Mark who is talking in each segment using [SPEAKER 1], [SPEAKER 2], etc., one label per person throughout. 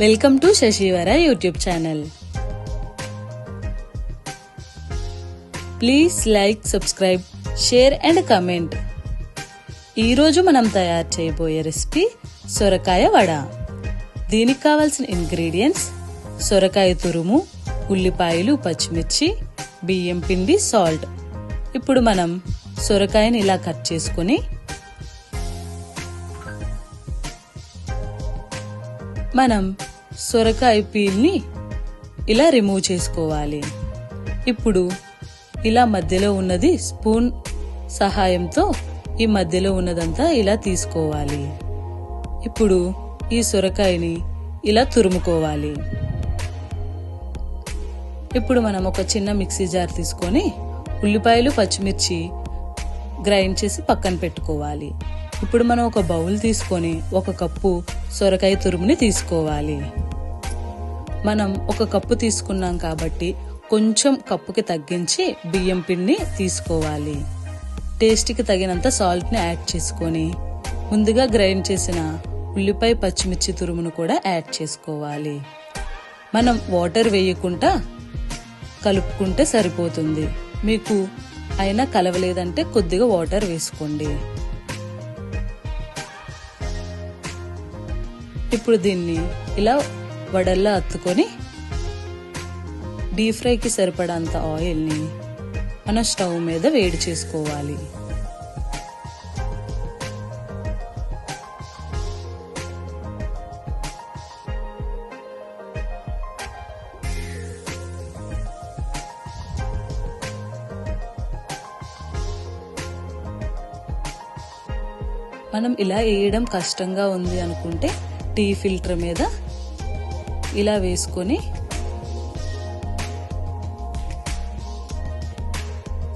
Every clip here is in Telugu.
[SPEAKER 1] Welcome to Shashivara YouTube channel. Please like subscribe share and comment. ఈరోజు మనం తయారు చేయబోయే రెసిపీ సొరకాయ వడ. దీనికి కావాల్సిన ఇంగ్రీడియంట్స్ సొరకాయ తురుము ఉల్లిపాయలు పచ్చిమిర్చి బియ్యం పిండి సాల్ట్. ఇప్పుడు మనం సొరకాయని ఇలా కట్ చేసుకొని మనం సొరకాయ పీల్ని ఇలా రిమూవ్ చేసుకోవాలి. ఇప్పుడు ఇలా మధ్యలో ఉన్నది స్పూన్ సహాయంతో ఈ మధ్యలో ఉన్నదంతా ఇలా తీసుకోవాలి. ఇప్పుడు ఈ సొరకాయని ఇలా తురుముకోవాలి. ఇప్పుడు మనం ఒక చిన్న మిక్సీ జార్ తీసుకొని ఉల్లిపాయలు పచ్చిమిర్చి గ్రైండ్ చేసి పక్కన పెట్టుకోవాలి. ఇప్పుడు మనం ఒక బౌల్ తీసుకొని ఒక కప్పు సొరకాయ తురుముని తీసుకోవాలి. మనం ఒక కప్పు తీసుకున్నాం కాబట్టి కొంచెం కప్పుకి తగ్గించి బియ్యం పిండిని తీసుకోవాలి. టేస్ట్కి తగినంత సాల్ట్ని యాడ్ చేసుకొని ముందుగా గ్రైండ్ చేసిన ఉల్లిపాయ పచ్చిమిర్చి తురుమును కూడా యాడ్ చేసుకోవాలి. మనం వాటర్ వేయకుండా కలుపుకుంటే సరిపోతుంది. మీకు అయినా కలవలేదంటే కొద్దిగా వాటర్ వేసుకోండి. ఇప్పుడు దీన్ని ఇలా వడల్లా అత్తుకొని డీప్ ఫ్రైకి సరిపడంత ఆయిల్ని మన స్టవ్ మీద వేడి చేసుకోవాలి. మనం ఇలా వేయడం కష్టంగా ఉంది అనుకుంటే టీ ఫిల్టర్ మీద ఇలా వేసుకొని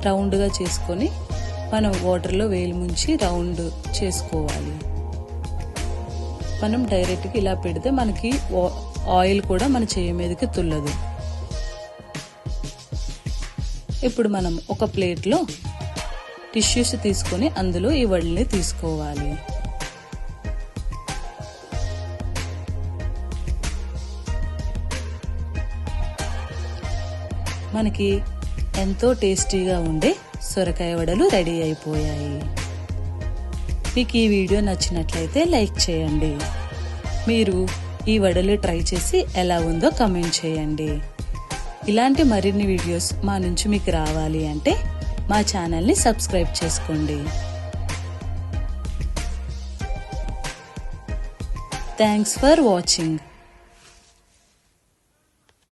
[SPEAKER 1] రౌండ్గా చేసుకొని మనం వాటర్లో వేలు ముంచి రౌండ్ చేసుకోవాలి. మనం డైరెక్ట్గా ఇలా పెడితే మనకి ఆయిల్ కూడా మన చేయి మీదకి తుల్లదు. ఇప్పుడు మనం ఒక ప్లేట్లో టిష్యూస్ తీసుకొని అందులో ఈ వడిని తీసుకోవాలి. మనకి ఎంతో టేస్టీగా ఉండే సొరకాయ వడలు రెడీ అయిపోయాయి. మీకు ఈ వీడియో నచ్చినట్లయితే లైక్ చేయండి. మీరు ఈ వడలు ట్రై చేసి ఎలా ఉందో కమెంట్ చేయండి. ఇలాంటి మరిన్ని వీడియోస్ మా నుంచి మీకు రావాలి అంటే మా ఛానల్ని సబ్స్క్రైబ్ చేసుకోండి. Thanks for watching